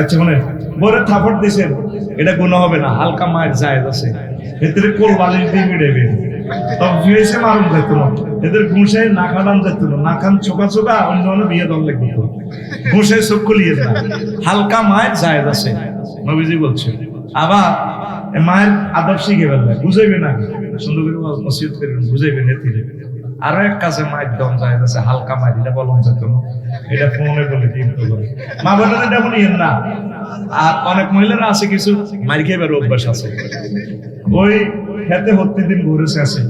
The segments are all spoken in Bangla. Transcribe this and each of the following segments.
আচ্ছা মানে থাপড় দিছেন এটা গুণ হবে না, হালকা মায়ের জায়েজ আছে। এদের কোল দিয়ে ফিরেছে যেত না এদের ঘুষে যেত না অন্য অন্য বিয়ে দল ঘুষে চোখ খুলিয়ে হালকা মায়ের আছে, নবীজি বলছে। আবার মায়ের আদব শিখে ফেলবে। বুঝাইবে না। সুন্দর করে মসজিদ করবেন আরও এক কাছে মায়ের দম যায় আছে হালকা মায়ের এটা বলুন যেত না এটা ফোনে বলে দিন মা বোনের এটা বলি না। আর অনেক মহিলারা আছে, কিছু মার খেয়ে বেরো অভ্যাস আছে। ওই খেতে হতে দিন ঘুরেছে আছে।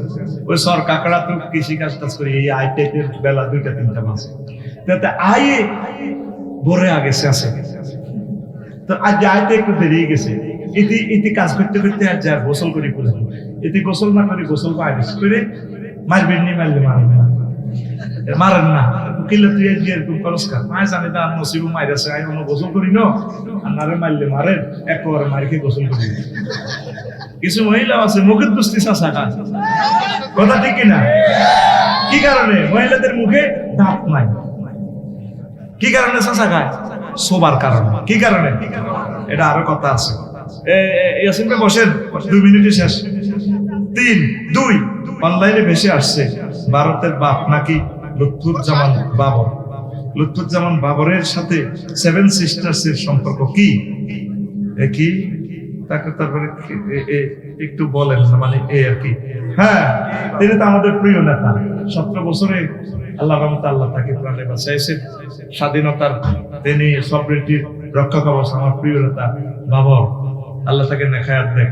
ওই সর কাকড়া তো কৃষি কাজ টাজ করে, এই আই টাইপের বেলা দুইটা, তিনটা মাসে তাতে আয়ে ভরে আগেছে আছে। তো আজ আইতে একটু দেরি গেছে, ইতি ইতি কাজ করতে করতে আজ যার গোসল করি পুরো। ইতি গোসল না করে গোসল পায় করে মারবেন নি মারলে মারবেন মারেন না। উকিলে তুই এরকম করস কা মায় জানি তা নসিবু মাইরাছে আই অন্য গোসল করি ন। আর নারে মারলে মারেন, একবার মারকে গোসল করি? কিছু মহিলা আছে, মুখের দুস্তি চাষা কথা ঠিক কিনা? কি কারণে? মহিলাদের মুখে দাঁত নাই। কি কারণে চাষা খায় শোবার কারণে। কি কারণে? এটা আরও কথা আছে। এ- এ- ইয়াসিন ভাই বসেন। দুই মিনিটে শেষ। তিন, দুই। অনলাইনে বেশি আসছে। ভারতের বাপ নাকি লুৎফুজ্জামান বাবর। লুৎফুজ্জামান বাবরের সাথে সেভেন সিস্টার্স এর সম্পর্ক কি? এ কি? তাকে তারপরে একটু বলেন মানে এ আর কি। হ্যাঁ তিনি তো আমাদের প্রিয় নেতা। সতেরো বছরে আল্লাহ রহমত আল্লাহ তাকে প্রাণে বাঁচাইছেন। স্বাধীনতার তিনি সবরেটির রক্ষা কবচ আমার প্রিয় নেতা বাবর। আল্লাহ তাকে নেখায়াত দেখ।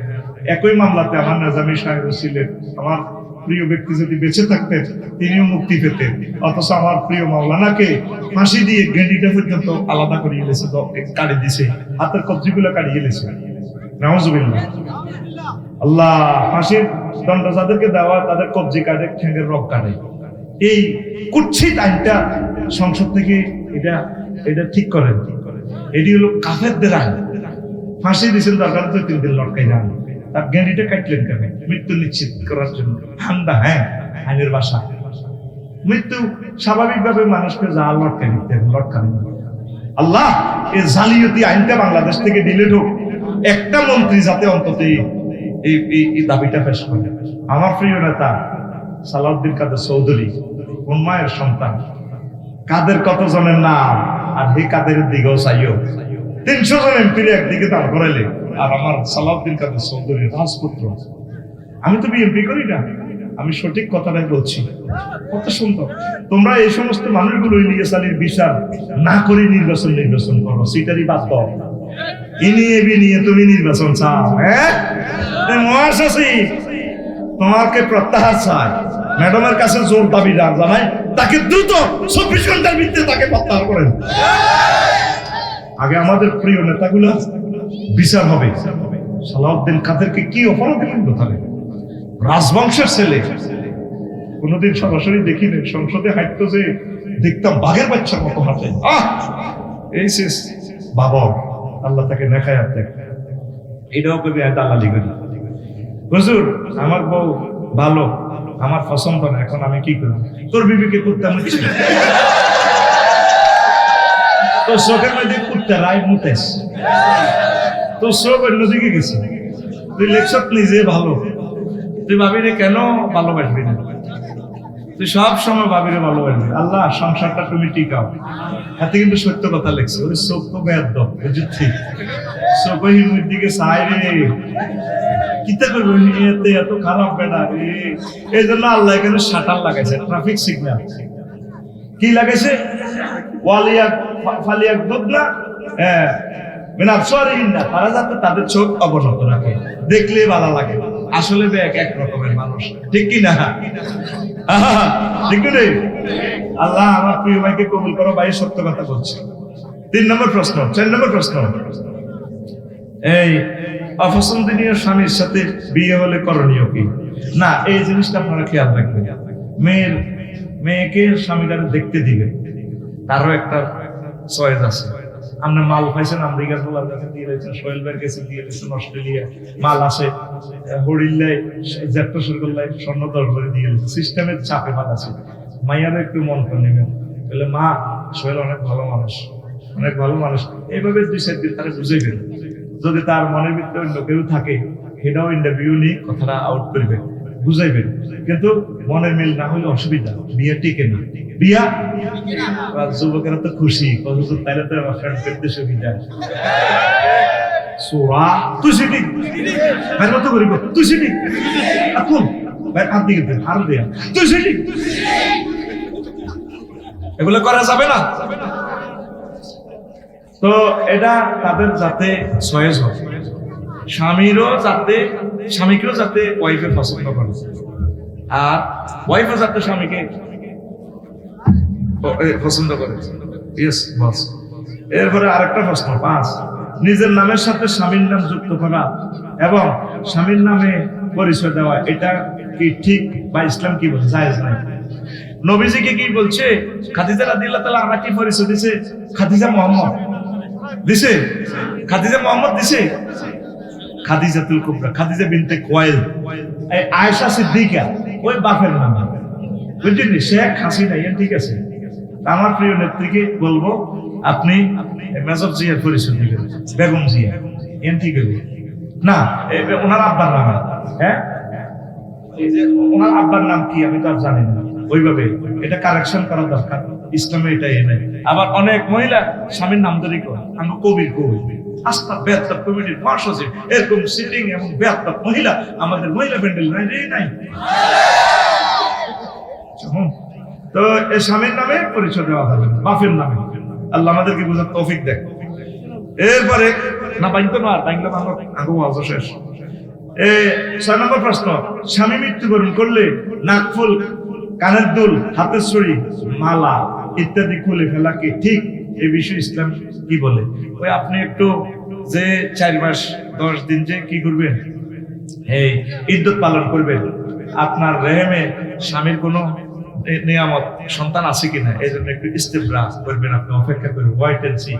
একই মামলাতে আমার নাজামি সাহেব ছিলেন। আমার প্রিয় ব্যক্তি যদি বেঁচে থাকতেন তিনিও মুক্তি পেতেন অথচ আমার প্রিয় মাওলানাকে ফাঁসি দিয়ে গেন্ডিটা পর্যন্ত আলাদা করে গেলেছে কাড়ি দিছে, হাতের কবজিগুলো কাড়িয়ে গেলেছে আল্লাহ ফাঁসির দণ্ড যাদেরকে দেওয়া, তাদের কবজি কাটে ঠ্যাঙ্গের রক কাটে। এই কুচ্ছিত আইনটা সংসদ থেকে এটা এটা ঠিক করেন। এটি হলো কাফেরদের আইন। ফাঁসি দিয়েছেন দরকার তো তিন দিন লটকাই যান। কাটলেন কেন? মৃত্যু নিশ্চিত করার জন্য। হ্যাঁ আইনের বাসা। মৃত্যু স্বাভাবিকভাবে মানুষকে যা আল্লাহ, এই আইনটা বাংলাদেশ থেকে ডিলেট হোক একটা মন্ত্রী যাতে অন্তত এই- দাবিটা পেশ করে। আমার প্রিয় নেতা সালাউদ্দিন কাদের চৌধুরী কোন মায়ের সন্তান। কাদের কত জনের নাম, আর হে কাদের দিকেও চাইও। তিনশো জন এমপির একদিকে দাঁড় করাইলে, আর আমার সালাউদ্দিন কাদের চৌধুরী রাজপুত্র আমি তো বিএনপি করি না। আমি সঠিক কথাটাই বলছি। কত সুন্দর। তোমরা এই সমস্ত মানুষগুলো ইলিয়াস আলীর বিচার না করে নির্বাচন নির্বাচন করো, সেটারই বাদ দাও। ইনি এবি নিয়ে তুমি নির্বাচন চাও হ্যাঁ? মহাশাসী, তোমাকে প্রত্যাহার চাই। ম্যাডামের কাছে জোর দাবি না জানাই, তাকে দ্রুত চব্বিশ ঘণ্টার ভিত্তিতে তাকে প্রত্যাহার করেন। আগে আমাদের প্রিয় নেতাগুলো বিচার হবে। সালাউদ্দিন কাদেরকে কি অপরাধ রাজবংশের ছেলে। কোনোদিন সরাসরি দেখিনি সংসদে হাঁটতো যে দেখতাম বাঘের বাচ্চার মতো আহ! এই শেষ বাবর, আল্লাহ তাকে নেখায় দেখ। এটাও কবি দালালি করি হুজুর, আমার বউ ভালো, আমার পছন্দ না, এখন আমি কি করি তোর বিবিকে করতে আমি তোর চোখের মধ্যে কুত্তা রায় মুতেস তোর চোখ অন্যদিকে গেছে। তুই লেখছত নিজে ভালো। তুই ভাবি রে কেন ভালোবাসবি না? তুই সব সময় ভাবি রে ভালোবাসবি আল্লাহ, সংসারটা তুমি টিকাও। হাতে কিন্তু সত্য কথা লেখছে। ওই চোখ তো বেদ বুঝছি। চোখহীন দিকে চাই রে। কিতা করব? নিয়েতে এত খারাপ রে। এই জন্য আল্লাহ এখানে শাটার লাগাইছে ট্রাফিক সিগন্যাল কি লাগাইছে? হ্যাঁ। তাদের চোখ রাখে দেখলে ভালো লাগে। আসলে এক রকমের মানুষ, ঠিক কি না? ঠিক রে আল্লাহ আমার প্রিয় ভাইকে কবুল করো, ভাই সত্য কথা বলছে। তিন নম্বর প্রশ্ন, চার নম্বর প্রশ্ন। এই অপছন্দনীয় স্বামীর সাথে বিয়ে হলে করণীয় কি? না, এই জিনিসটা আপনারা খেয়াল রাখবেন। মেয়ের মেয়েকে স্বামীরা দেখতে দিবে তারও একটা চয়েস আছে। মাল পাইছেন আমেরিকার বলার কাছে দিয়ে দিয়েছেন, সোহেল কাছে দিয়ে দিয়েছেন, অস্ট্রেলিয়া মাল আসে স্বর্ণ দরবারে দিয়ে সিস্টেমের চাপে আছে মাইয়ারও একটু মন করে নেবেন। বলে, মা, সোহেল অনেক ভালো মানুষ, অনেক ভালো মানুষ। এইভাবে দুই, চার দিন তারা বুঝাইবেন। যদি তার মনের ভিতরে অন্য কেউ থাকে, সেটাও ইন্টারভিউ নিয়ে কথাটা আউট করবে বুঝাইবেন কিন্তু মনের মিল না হলে অসুবিধা, বিয়ে টিকে না। বিয়া? যুবকেরা তো খুশি হুজুর তো আমার সুবিধা তুই করিব তুই এখন হাত দিকে আর দেয়া তুই সেটি। এগুলো করা যাবে না। তো এটা তাদের যাতে সয়েজ হয়। স্বামীরও যাতে, স্বামীকেও যাতে ওয়াইফে পছন্দ করে। আর ওয়াইফও যাতে স্বামীকে পছন্দ করে। ইয়েস বস এরপরে আরেকটা প্রশ্ন, পাঁচ। নিজের নামের সাথে স্বামীর নাম যুক্ত করা এবং স্বামীর নামে পরিচয় দেওয়া, এটা কি ঠিক বা ইসলাম কি বলছে জায়েজ নাই। নবীজিকে কি বলছে? খাদিজা রাদিয়াল্লাহু তাআলা আমরা কি পরিচয় দিছে? খাদিজা মোহাম্মদ। দিছে? খাদিজা মোহাম্মদ দিছে? কুবরা, খাদিজা বিনতে কোয়েল। এই আয়েশা সিদ্দিকা, ওই বাপের নাম। বুঝলেন ঠিক আছে। আমার প্রিয় নেত্রীকে বলব, আপনি মেজর জিয়ার পরিচয় দিবেন। বেগম জিয়া এন ঠিক না ওনার আব্বার নাম। হ্যাঁ? ওনার আব্বার নাম কি আমি তো আর জানি না। ওইভাবে, এটা কারেকশন করা দরকার। ইসলামে এটা এ নাই আবার অনেক মহিলা স্বামীর নাম ধরে আমি কবির কবি। আস্থা বেহাত্তর কমিটির মহাসচিব এরকম সিটিং এবং বেহাত্তর মহিলা আমাদের মহিলা প্যান্ডেল নাই রে নাই। তো এই স্বামীর নামে পরিচয় দেওয়া হবে না, বাপের নামে। আল্লাহ আমাদেরকে বোঝার তৌফিক দেখ এরপরে না বাইনতো না বাইনলে আমার আগে ওয়াজ শেষ। এ ছয় নম্বর প্রশ্ন স্বামী মৃত্যুবরণ করলে নাকফুল কানের দুল হাতের ছড়ি মালা ইত্যাদি খুলে ফেলা কি ঠিক? এই বিষয়ে ইসলাম কি বলে? ওই আপনি একটু যে চার মাস, দশ দিন যে কি করবেন? এই ইদ্যুৎ পালন করবেন। আপনার রেহেমে স্বামীর কোনো নিয়ামত, সন্তান আছে কিনা? এই জন্য একটু ইস্তেফরা করবেন আপনি, অপেক্ষা করবেন ওয়াইট এন্ড সি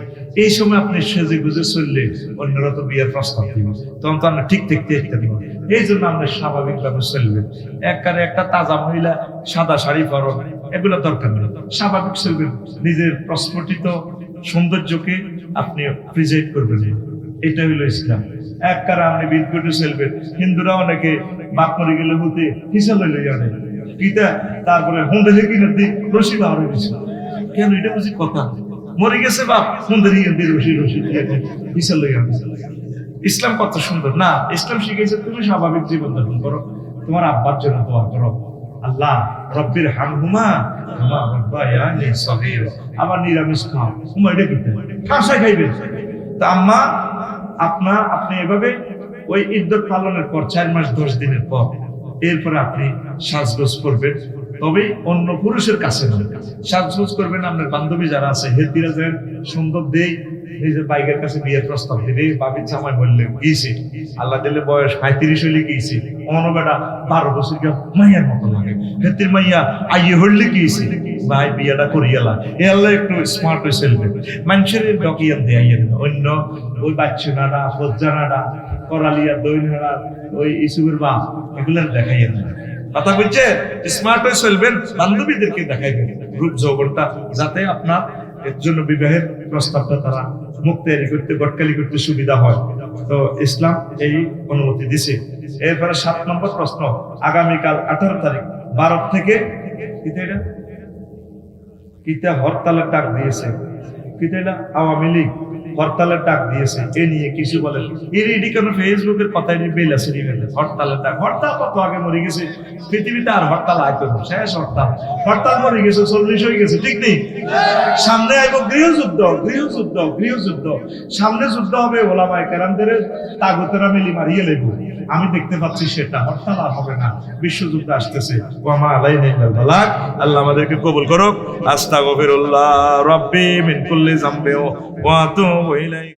এই সময় আপনি সেজে গুজে চললে অন্যরা তো বিয়ের প্রস্তাব দিবেন তখন তো আমরা ঠিক দেখতে দেখতে দিব এই জন্য আমরা স্বাভাবিকভাবে চলবেন। একবারে একটা তাজা মহিলা, সাদা শাড়ি পরন এগুলো দরকার স্বাভাবিক চলবেন নিজের প্রস্ফুটিত সৌন্দর্যকে আপনি প্রিজাইড করবেন। এটা হইল ইসলাম। এক কারা আপনি বিদকুটে চলবেন হিন্দুরা অনেকে বাপ মরে গেলে হতে হিসাব লইলে জানে। কিতা তারপরে হুন্ডে থেকে কিনে দি রশি বার হয়ে গেছে। কেন? এটা বুঝি কথা। মরে গেছে বাপ হুন্ডে দিয়ে দি রশি রশি হিসাব লইয়া ইসলাম কত সুন্দর। না, ইসলাম শিখেছে তুমি স্বাভাবিক জীবন যাপন করো। তোমার আব্বার জন্য দোয়া করো। আল্লাহ, রব্বির হামহুমা নিরামিষ খাও। হুমা এটা কি? ঠাসা খাইবেন তা আম্মা, আপনা, আপনি এভাবে ওই পালনের পর, চার মাস, দশ দিনের পর, এরপরে আপনি সাজগোজ করবেন। তবে অন্য পুরুষের কাছে সাজগোজ করবেন, আপনার বান্ধবী যারা আছে হেদিরা যেন সুন্দর দেই নিজের বাইকের কাছে বিয়ের প্রস্তাব দিলে বাবির জামাই বললে গিয়েছে। আল্লাহ দিলে বয়স পঁয়ত্রিশ হইলে গিয়েছে। অন্য বেটা বারো বছর গিয়ে মাইয়ার মতো লাগে। হেতির মাইয়া আইয়ে হইলে গিয়েছে। ভাই, বিয়েটা করিয়ালা এ আল্লাহ একটু স্মার্ট হয়ে চলবে মানুষের ডকিয়ান দেয় অন্য ওই বাচ্চুনারা ফজ্জানারা করালিয়া দৈনারা ওই ইসুবের বাপ এগুলো দেখাইয়া না কথা বলছে স্মার্ট হয়ে চলবেন, বান্ধবীদেরকে দেখাইবেন। রূপ যৌবনটা যাতে আপনার এর জন্য বিবাহের প্রস্তাবটা তারা মুক্তারি করতে গটকালি করতে সুবিধা হয়। তো ইসলাম এই অনুমতি দিছে। এরপরে সাত নম্বর প্রশ্ন, আগামীকাল আঠারো তারিখ ভারত থেকে কিতা হরতালের ডাক দিয়েছে। কিতা? আওয়ামী লীগ। হরতালের ডাক দিয়েছে এ নিয়ে কিছু বলেন এর এটি কেন ফেসবুকের কথাই নিয়ে বেল আছে হরতালের ডাক। হরতাল কত আগে মরে গেছে? পৃথিবীতে আর হরতাল আইতো না শেষ হরতাল। হরতাল মরে গেছে, চল্লিশ হয়ে গেছে, ঠিক নেই? সামনে আইব গৃহযুদ্ধ গৃহযুদ্ধ গৃহযুদ্ধ। সামনে যুদ্ধ হবে ওলামায় কেরামদের তাগতেরা মিলি মারিয়ে লেগো আমি দেখতে পাচ্ছি সেটা। হরতাল আর হবে না। বিশ্বযুদ্ধ আসতেছে। ওয়ামা ইল্লাল আল্লাহ আমাদেরকে কবুল করুক। আস্তাগফিরুল্লাহ রাব্বি মিন কুল্লি 我等回来。